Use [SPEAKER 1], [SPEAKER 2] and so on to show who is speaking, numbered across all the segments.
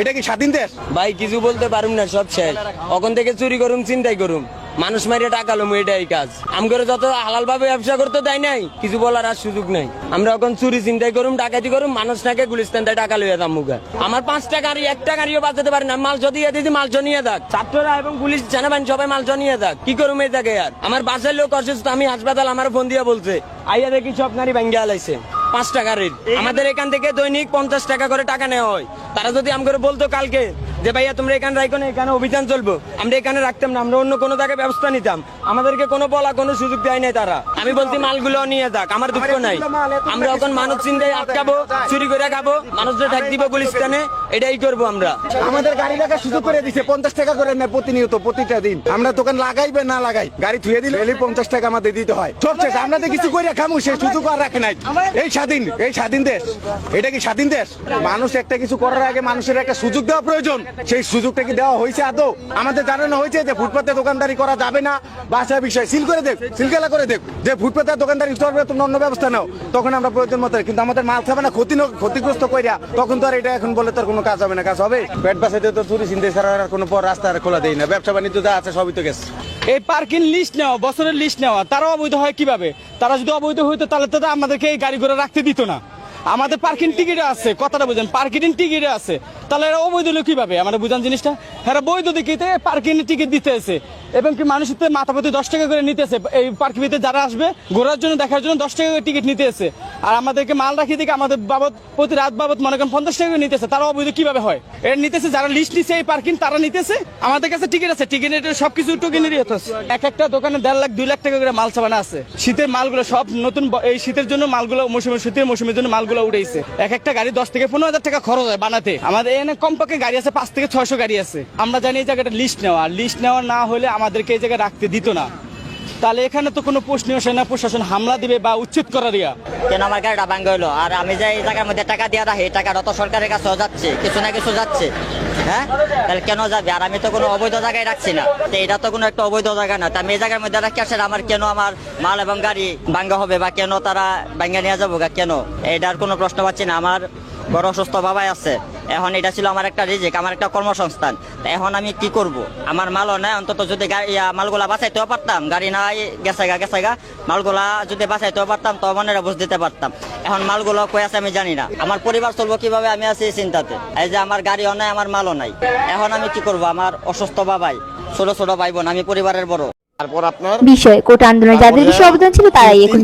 [SPEAKER 1] এটা কি স্বাধীন দেশ?
[SPEAKER 2] ভাই কিছু বলতে পারুম না সব শেষ। ওখান থেকে চুরি করুম চিন্তাই করুম। মানুষ মারিয়ে টাকা লম এটাই কাজ। আমগরে যত হালাল ভাবে ব্যবসা করতে দেয় নাই কিছু বলার আর সুযোগ নাই। আমরা এখন চুরি চিন্তাই করুম ডাকাতি করুম মানুষ নাকি গুলিস্তান দেয় টাকা লইয়া দাম মুখে। আমার পাঁচটা গাড়ি একটা গাড়িও বাঁচাতে পারে না মাল যদি দিদি মাল জনিয়ে থাক ছাত্ররা এবং পুলিশ সেনাবাহিনী সবাই মাল জনিয়ে থাক কি করুম এই জায়গায় আর? আমার বাসের লোক অসুস্থ আমি হাসপাতাল আমার ফোন দিয়ে বলছে আইয়া দেখি সব গাড়ি ভাঙ্গিয়া লাইছে। পাঁচ টাকা রেট। আমাদের এখান থেকে দৈনিক পঞ্চাশ টাকা করে টাকা নেওয়া হয়। তারা যদি আমাকে বলতো কালকে যে ভাইয়া তোমরা এখানে রাখো না এখানে অভিযান চলবো। আমরা এখানে রাখতাম না আমরা অন্য কোনো জায়গায় ব্যবস্থা নিতাম। আমাদেরকে কোনো বলা কোনো সুযোগ দেয় নাই তারা। আমি বলছি মালগুলো নিয়ে যাক আমার দুঃখ নাই। আমরা এখন মানুষ চিন্তায় আটকাবো চুরি করে খাব মানুষদের ঢাক দিব গুলিস্তানে এটাই করব আমরা।
[SPEAKER 1] আমাদের গাড়ি লাগা সুযোগ করে দিছে পঞ্চাশ টাকা করে নেয় প্রতিনিয়ত প্রতিটা দিন। আমরা দোকান লাগাই বা না লাগাই গাড়ি থুয়ে দিলে এলে পঞ্চাশ টাকা আমাদের দিতে হয়। সব শেষ আমরা তো কিছু করে খামু সে সুযোগ আর রাখে নাই। এই স্বাধীন এই স্বাধীন দেশ এটা কি স্বাধীন দেশ? মানুষ একটা কিছু করার আগে মানুষের একটা সুযোগ দেওয়া প্রয়োজন। সেই সুযোগটা কি দেওয়া হয়েছে আদৌ? আমাদের জানানো হয়েছে যে ফুটপাতে দোকানদারি করা যাবে না। বাসা বিষয়, সিল করে দেখ সিলকেলা করে দেখ। যে ফুটপাতে দোকানদারি করবে তোমরা অন্য ব্যবস্থা নাও। তখন আমরা প্রয়োজন মতো কিন্তু আমাদের মাল খাবে না, ক্ষতি ক্ষতিগ্রস্ত কইরা। তখন তো আর এটা এখন বলে তোর কোনো কাজ হবে না। কাজ হবে? পেট বাসাতে তো চুরি চিন্তা ছাড়া আর কোনো পর রাস্তা আর খোলা দেয় না। ব্যবসা বাণিজ্য যা আছে সবই তো গেছে।
[SPEAKER 3] এই পার্কিং লিস্ট নেওয়া, বছরের লিস্ট নেওয়া, তারা অবৈধ হয় কীভাবে? তারা যদি অবৈধ হইতো, তাহলে তো আমাদেরকে এই গাড়ি ঘোড়া রাখতে দিত না। আমাদের পার্কিং টিকিট আছে, কথাটা বুঝেন, পার্কিং টিকিট আছে। তাহলে এরা অবৈধ হলো কীভাবে? আমরা বুঝান জিনিসটা? এরা বৈধ দিকিতে পার্কিং টিকিট দিতেছে এবং কি মানুষের মাথা প্রতি দশ টাকা করে নিতেছে এই পার্কিং ভিতরে যারা আসবে, ঘোরার জন্য, দেখার জন্য দশ টাকা করে টিকিট নিতেছে আর আমাদেরকে মাল রাখিয়ে দিকে আমাদের বাবদ, প্রতি রাত বাবদ মনে করেন পঞ্চাশ টাকা করে নিতেছে তারা অবৈধ কীভাবে হয়? এর নিতেছে যারা লিস্ট নিচ্ছে এই পার্কিং তারা নিতেছে আমাদের কাছে টিকিট আছে। টিকিটের সবকিছু টোকেনেরই হতো এক একটা দোকানে দেড় লাখ, দুই লাখ টাকা করে মাল চাবানা আছে। শীতের মালগুলো সব নতুন এই শীতের জন্য মালগুলো মৌসুমে, শীতের মৌসুমের জন্য মালগুলো উঠেছে। এক একটা গাড়ি দশ থেকে পনেরো হাজার টাকা খরচ হয় বানাতে। আমাদের এখানে কমপক্ষে গাড়ি আছে, পাঁচ থেকে ছয়শো গাড়ি আছে। আমরা জানি এই জায়গাটা লিস্ট নেওয়া। লিস্ট নেওয়া না হলে আমাদেরকে এই জায়গায় রাখতে দিত না। তাহলে এখানে তো কোনো প্রশ্নীয় সেনা প্রশাসন হামলা দিবে বা উচ্ছেদ করা দিয়া
[SPEAKER 4] কেন আমার গাড়িটা ভাঙ্গা হলো আর আমি যে এই জায়গার মধ্যে টাকা দিয়ে রাখি টাকাটা তো সরকারের কাছেও যাচ্ছে, কিছু না কিছু যাচ্ছে। হ্যাঁ? তাহলে কেন যাবে? আর আমি তো কোনো অবৈধ জায়গায় রাখছি না। তো এটা তো কোনো একটা অবৈধ জায়গা না। তা আমি এই জায়গার মধ্যে রাখি আসলে আমার কেন আমার মাল এবং গাড়ি ভাঙ্গা হবে বা কেন তারা ভাঙ্গা নিয়ে যাব কেন? এটার কোনো প্রশ্ন পাচ্ছি না। আমার বড় অসুস্থ বাবাই আছে। এখন এটা ছিল আমার একটা রিজিক, আমার একটা কর্মসংস্থান। এখন আমি কি করব? আমার মালও নাই, অন্তত যদি মালগুলা বাঁচাইতেও পারতাম, গাড়ি নাই, গেছে গা গেছে গা, মালগুলা যদি বাঁচাইতেও পারতাম, তো মনের বুঝ দিতে পারতাম। এখন মালগুলো কই আছে আমি জানি না। আমার পরিবার চলবো কীভাবে আমি আছি চিন্তাতে। এই যে আমার গাড়িও নাই, আমার মালও নাই। এখন আমি কি করব? আমার অসুস্থ বাবাই, ছোট ছোট ভাই বোন, আমি পরিবারের বড়।
[SPEAKER 5] তারপর আপনার
[SPEAKER 6] বিষয় কোটা আন্দোলনে যাদের বেশি অবদান ছিল তারাই এখন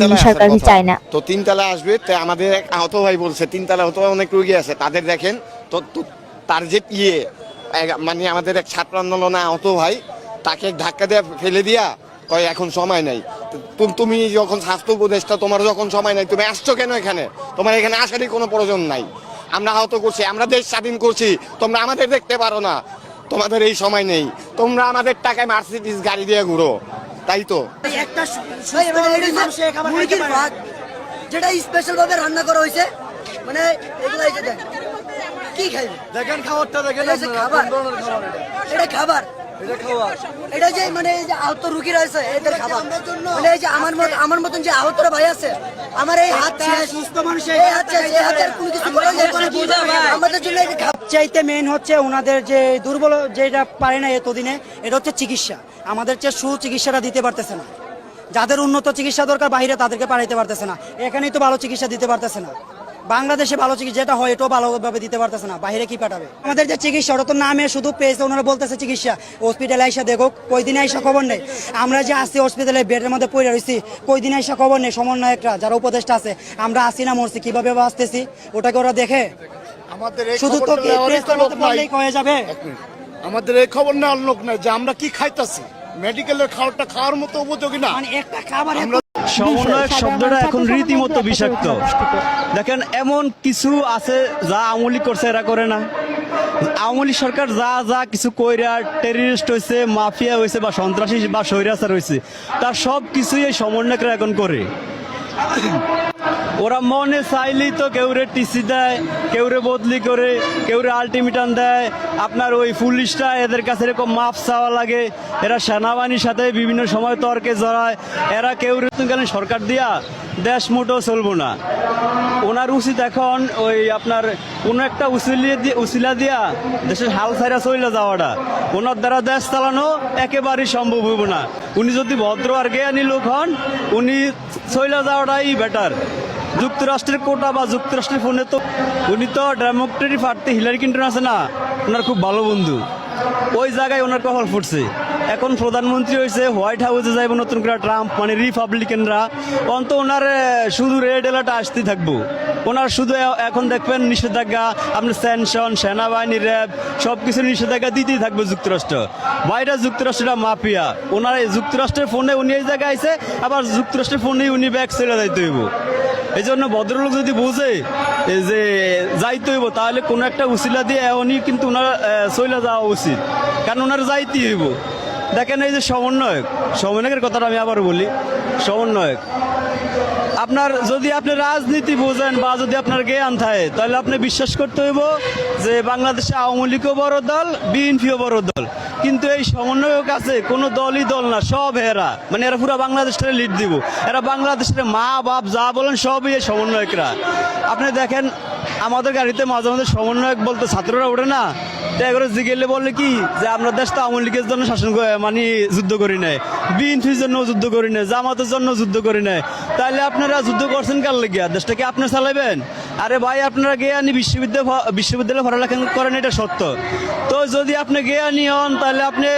[SPEAKER 6] চায় না।
[SPEAKER 5] তো তিনতলা আসবে তো আমাদের এক আহত ভাই বলছে তিনতলা হতো অনেক রুগী আছে। তাদের দেখেন তো- তার যে ইয়ে মানে আমাদের এক ছাত্র আন্দোলনে আহত ভাই তাকে ধাক্কা দিয়ে ফেলে দিয়া কয় এখন সময় নাই। তুমি যখন স্বাস্থ্য উপদেষ্টা তোমার যখন সময় নাই তুমি আসছো কেন এখানে? তোমার এখানে আসারই কোনো প্রয়োজন নাই। আমরা আহত করছি আমরা দেশ স্বাধীন করছি তোমরা আমাদের দেখতে পারো না। তোমাদের এই সময় নেই। তোমরা আমাদের টাকায় মার্সিডিস গাড়ি দিয়ে ঘুরো। তাই তো?
[SPEAKER 7] একটা মানে যেটা স্পেশাল ভাবে রান্না করা হয়েছে মানে যে কি খাইবে?
[SPEAKER 1] দেখেন খাবারটা দেখেন
[SPEAKER 7] এটা খাবার। এটা? খাবার। এটা যে মানে এই যে আহত রুগী রয়েছে এদের খাবার। মানে এই যে আমার মত আমার মতন যে আহতরা ভাই আছে আমার এই হাত সুস্থ মানুষের এই হাত এই হাতের কোনো কিছু। আমাদের জন্য এটা
[SPEAKER 8] চাইতে মেন হচ্ছে ওনাদের যে দুর্বল যেটা পারে না এতদিনে এটা হচ্ছে চিকিৎসা। আমাদের যে সুচিকিৎসাটা দিতে পারতেছে না। যাদের উন্নত চিকিৎসা দরকার বাইরে তাদেরকে পাঠাইতে পারতেছে না। এখানেই তো ভালো চিকিৎসা দিতে পারতেছে না। বাংলাদেশে ভালো চিকিৎসা যেটা হয় এটাও ভালোভাবে দিতে পারতেছে না বাইরে কি পাঠাবে? আমাদের যে চিকিৎসা ওটা তো নামে শুধু পেয়েছে ওনারা বলতেছে চিকিৎসা। হসপিটালে এসে দেখো কই দিনে এসে খবর নেই। আমরা যে আসি হসপিটালে বেডের মধ্যে পড়ে রয়েছি কই দিনে এসে খবর নেই সমন্বয়করা যারা উপদেষ্টা আছে আমরা আসি না মরছি কীভাবে বাঁচতেছি? ওটাকে ওরা দেখে। শুধু তো। বললেই হয়ে যাবে।
[SPEAKER 9] আমাদের এই খবর নেওয়ার লোক নাই যে আমরা কি খাইতাছি? মেডিকেলের খাবারটা খাওয়ার মতো উপযোগী না।
[SPEAKER 8] মানে একটা খাবার
[SPEAKER 3] সমন্বয়ক শব্দটা এখন রীতিমতো বিষাক্ত। দেখেন এমন কিছু আছে যা আমলি করছে এরা করে না। আমলি সরকার যা যা কিছু কইরা টেরিস্ট হয়েছে মাফিয়া হয়েছে বা সন্ত্রাসী বা স্বৈরাচার হয়েছে তার সব কিছুই এই সমন্বয়করা এখন করে। ওরা মনে চাইলেই তো কেউ রে টিসি দেয় কেউ রে বদলি করে কেউ রে আলটিমেটাম দেয়। আপনার ওই পুলিশটা এদের কাছে এরকম মাফ চাওয়া লাগে। এরা সেনাবাহিনীর সাথে বিভিন্ন সময় তর্কে জড়ায়। এরা কেউ গেলেন সরকার দিয়া দেশ মোটেও চলবো না। ওনার উচিত এখন ওই আপনার কোনো একটা উসিলিয়ে দিয়ে উসিলা দিয়া দেশের হাল ছাইরা চলে যাওয়াটা। ওনার দ্বারা দেশ চালানো একেবারেই সম্ভব হইব না। উনি যদি ভদ্র আর জ্ঞানী লোক হন, উনি চলে যাওয়াটাই বেটার যুক্তরাষ্ট্রের কোটা বা যুক্তরাষ্ট্রের ফোনে তো উনি তো ডেমোক্রেটিক পার্টি হিলারি ক্লিন্টন আছে না? ওনার খুব ভালো বন্ধু। ওই জায়গায় ওনার কপাল ফুটছে। এখন প্রধানমন্ত্রী হয়েছে, হোয়াইট হাউসে যাইব নতুন করে ট্রাম্প মানে রিপাবলিকানরা। অন্ত ওনার শুধু রেড এলার্ট আসতে থাকব। ওনার শুধু এখন দেখবেন নিষেধাজ্ঞা আপনার স্যানশন সেনাবাহিনী, র্যাব সব কিছু নিষেধাজ্ঞা দিতেই থাকবে যুক্তরাষ্ট্র। বাইরে যুক্তরাষ্ট্রটা মাফিয়া। ওনার যুক্তরাষ্ট্রের ফোনে উনি এই জায়গায় আইছে, আবার যুক্তরাষ্ট্রের ফোনেই উনি ব্যাগ ছেড়ে যাইতে হইব। এই জন্য ভদ্রলোক যদি বুঝে যে যাইতে হইব, তাহলে কোনো একটা উচিলা দিয়ে এমনই কিন্তু ওনার চলে যাওয়া উচিত। কারণ ওনার যাইতে হইব। দেখেন এই যে সমন্বয়ক, সমন্বয়কের কথাটা আমি আবার বলি। সমন্বয়ক আপনার, যদি আপনি রাজনীতি বোঝেন বা যদি আপনার জ্ঞান থাকে, তাহলে আপনি বিশ্বাস করতে হইব যে বাংলাদেশে আওয়ামী লীগও বড় দল, বিএনপিও বড় দল। কিন্তু এই সমন্বয়ক আছে, কোনো দলই দল না, সব এরা মানে এরা পুরো বাংলাদেশটা লিড দিব। এরা বাংলাদেশের মা, বাপ, যা বলেন সবই এই সমন্বয়করা। আপনি দেখেন, আমাদের গাড়িতে মাঝে মাঝে সমন্বয়ক বলতে ছাত্ররা ওঠে না। তো এগুলো জিগেলে বলে কি, যে আমরা দেশ তো আওয়ামী লীগের জন্য শাসন করে মানে যুদ্ধ করি নাই। বিএনপির জন্য যুদ্ধ করি নাই, জামাতের জন্য যুদ্ধ করি নাই। তাহলে আপনারা যুদ্ধ করছেন কার লেগিয়া? দেশটাকে আপনি চালাবেন আরে ভাই, আপনারা গিয়ে আনি বিশ্ববিদ্যালয় বিশ্ববিদ্যালয়ে পড়ালেখা করেন, এটা সত্য। তো যদি আপনি গিয়ে আনি হন তাহলে আপনি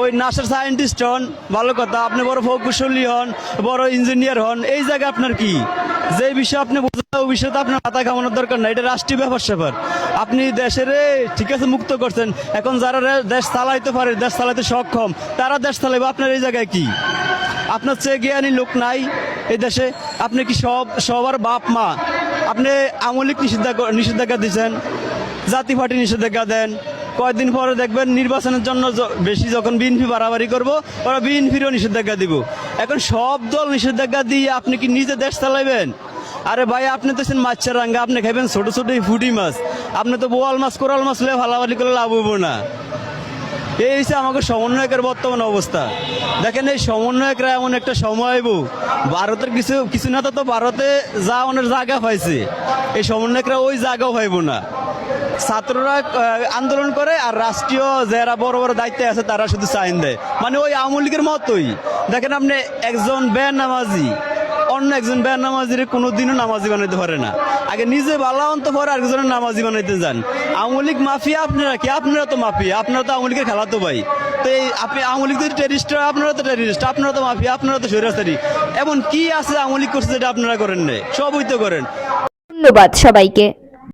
[SPEAKER 3] ওই নাসার সায়েন্টিস্ট হন ভালো কথা আপনি বড় প্রকৌশলী হন বড় ইঞ্জিনিয়ার হন এই জায়গা আপনার কি? যে বিষয়ে আপনি বোঝেন না, ওই বিষয়ে আপনার মাথা ঘামানোর দরকার নাই এটা রাষ্ট্রীয় ব্যাপার স্যাপার। আপনি দেশের ঠিক আছে মুক্ত করছেন এখন যারা দেশ চালাইতে পারে দেশ চালাইতে সক্ষম তারা দেশ চালাইবে আপনার এই জায়গায় কি? আপনার চেয়ে জ্ঞানী লোক নাই এই দেশে আপনি কি সব সবার বাপ মা? আপনি আমলিক নিষেধাজ্ঞা নিষেধাজ্ঞা দিচ্ছেন জাতি পার্টি নিষেধাজ্ঞা দেন কয়েকদিন পরে দেখবেন নির্বাচনের জন্য বেশি যখন বিএনপি বাড়াবাড়ি করব, ওরা বিএনপিরও নিষেধাজ্ঞা দিব। এখন সব দল নিষেধাজ্ঞা দিয়ে আপনি কি নিজে দেশ চালাইবেন? আরে ভাই, আপনি তো মাছের রাঙ্গা আপনি খাইবেন ছোট ছোট ফুটি মাছ। আপনি তো বোয়াল মাছ, কোরাল মাছ লে ভালাভালি করে লাভ হইব না। এই হচ্ছে আমাকে সমন্বয়কের বর্তমান অবস্থা। দেখেন এই সমন্বয়করা এমন একটা সময় বউ ভারতের কিছু কিছু না তো তো ভারতে যা অনেক জায়গা পাইছে। এই সমন্বয়করা ওই জায়গাও পাইব না। ছাত্ররা আন্দোলন করে আর রাষ্ট্রীয় যারা বড় বড় দায়িত্বে আছে তারা শুধু সাইন দেয়। মানে ওই আওয়ামী লীগের মতোই। দেখেন আপনি একজন বের নামাজি, অন্য একজন বের নামাজির কোনোদিনও নামাজি বানাইতে পারে না। আগে নিজে বালা অন্ত পরে আরেকজনের নামাজি বানাইতে যান। আওয়ামী লীগ মাফিয়া আপনারা কি? আপনারা তো মাফিয়া, আপনারা তো আওয়ামী লীগের খেলাতো ভাই। তো এই আপনি আওয়ামী লীগ টেরিস্ট আপনারা তো টেরিস্ট আপনারা তো মাফিয়া, আপনারা তো সৈরাস্তারি এমন কি আছে আওয়ামী লীগ করছে যেটা আপনারা করেন নাই? সবই তো করেন।
[SPEAKER 6] ধন্যবাদ সবাইকে।